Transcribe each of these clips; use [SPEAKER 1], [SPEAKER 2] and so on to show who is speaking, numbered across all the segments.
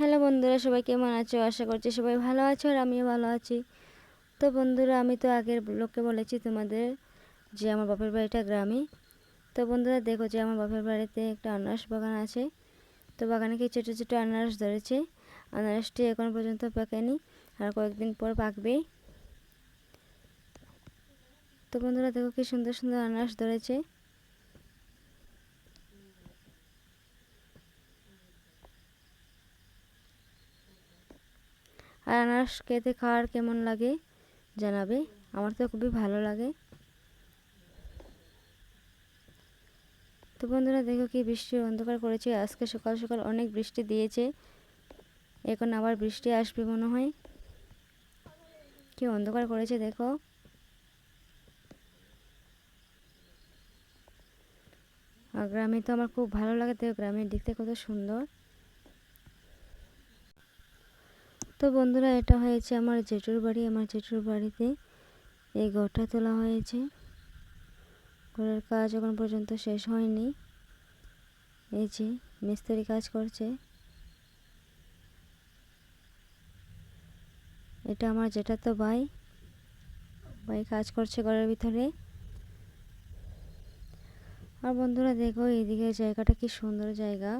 [SPEAKER 1] Hello বন্ধুরা, সবাই কেমন আছো? আশা করছি সবাই ভালো আছো আর আমিও ভালো আছি। তো বন্ধুরা, আমি তো আগের লোককে বলেছি তোমাদের যে আমার বাপের বাড়িটা গ্রামে। তো বন্ধুরা, দেখো যে আমার বাপের বাড়িতে একটা আনারস বাগান আছে। তো বাগানে কি ছোটো ছোটো আনারস ধরেছে। আনারসটি এখন পর্যন্ত পাকেনি, আর কয়েকদিন পর পাকবে। তো বন্ধুরা, দেখো কি সুন্দর সুন্দর আনারস ধরেছে। আর আনারস খেতে খাওয়ার কেমন লাগে জানাবে? আমার তো খুবই ভালো লাগে। তো বন্ধুরা, দেখো কি বৃষ্টি অন্ধকার করেছে। আজকে সকাল সকাল অনেক বৃষ্টি দিয়েছে। এখন আবার বৃষ্টি আসবে মনে হয়। কি অন্ধকার করেছে দেখো। আর গ্রামে তো আমার খুব ভালো লাগে। দেখো গ্রামের দিকটা কত সুন্দর। তো বন্ধুরা, এটা হয়েছে আমার জেঠুর বাড়ি। আমার জেঠুর বাড়িতে এই ঘরটা তোলা হয়েছে। ঘরের কাজ এখন পর্যন্ত শেষ হয়নি। এই যে মিস্ত্রি কাজ করছে। এটা আমার যেটা তো ভাই। ভাই কাজ করছে ঘরের ভিতরে। আর বন্ধুরা, দেখো, এইদিকে জায়গাটা কি সুন্দর জায়গা।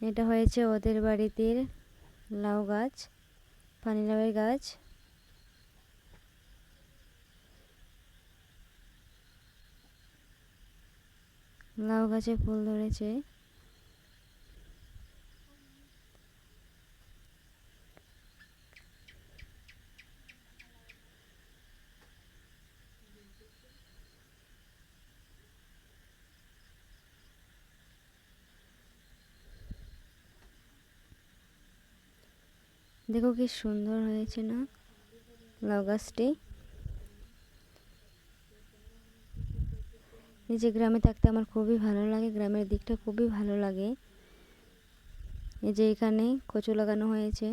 [SPEAKER 1] এটা হয়েছে ওদের বাড়িতে লাউ গাছ পানি লাউয়ের গাছ। লাউ গাছে ফুল ধরেছে। দেখো কি সুন্দর হয়েছে না? লাউ গাছটি। যে গ্রামে থাকতে আমার খুবই ভালো লাগে, গ্রামের দিকটা খুবই ভালো লাগে। এই যে এখানে কচু লাগানো হয়েছে।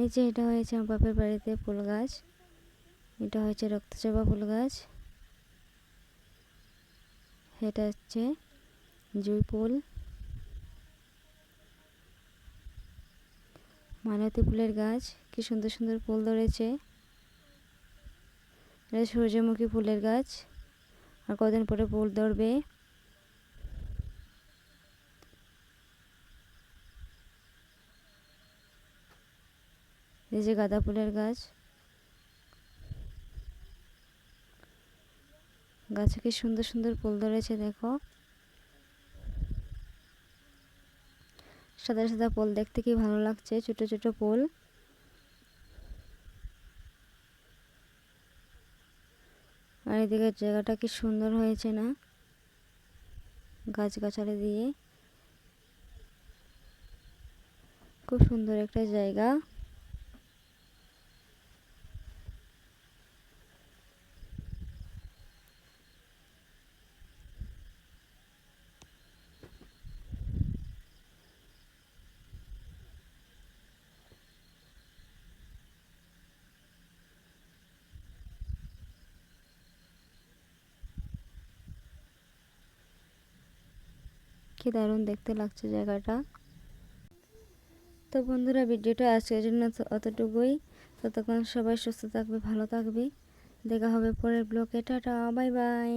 [SPEAKER 1] এই যে এটা হয়েছে আমার বাপের বাড়িতে ফুল গাছ। এটা হয়েছে রক্তচোপা ফুল গাছ। এটা হচ্ছে জুই ফুল। মালতী ফুলের গাছ, কি সুন্দর সুন্দর ফুল ধরেছে। এটা সূর্যমুখী ফুলের গাছ, আর কদিন পরে ফুল ধরবে। এই যে গাঁদা ফুলের গাছ। গাছে কি সুন্দর সুন্দর ফুল ধরেছে, দেখো। সাদা সাদা পোল দেখতে কি ভালো লাগছে? ছোট ছোট পোল। আর এদিকে জায়গাটা কি সুন্দর হয়েছে না? গাছগাছালি দিয়ে। খুব সুন্দর একটা জায়গা। কি দারুণ দেখতে লাগছে জায়গাটা। তো বন্ধুরা, ভিডিওটা আজকের জন্য অতটুকুই। ততক্ষণ সবাই সুস্থ থাকবে, ভালো থাকবে। দেখা হবে পরের ব্লকে টাটা, বাই বাই।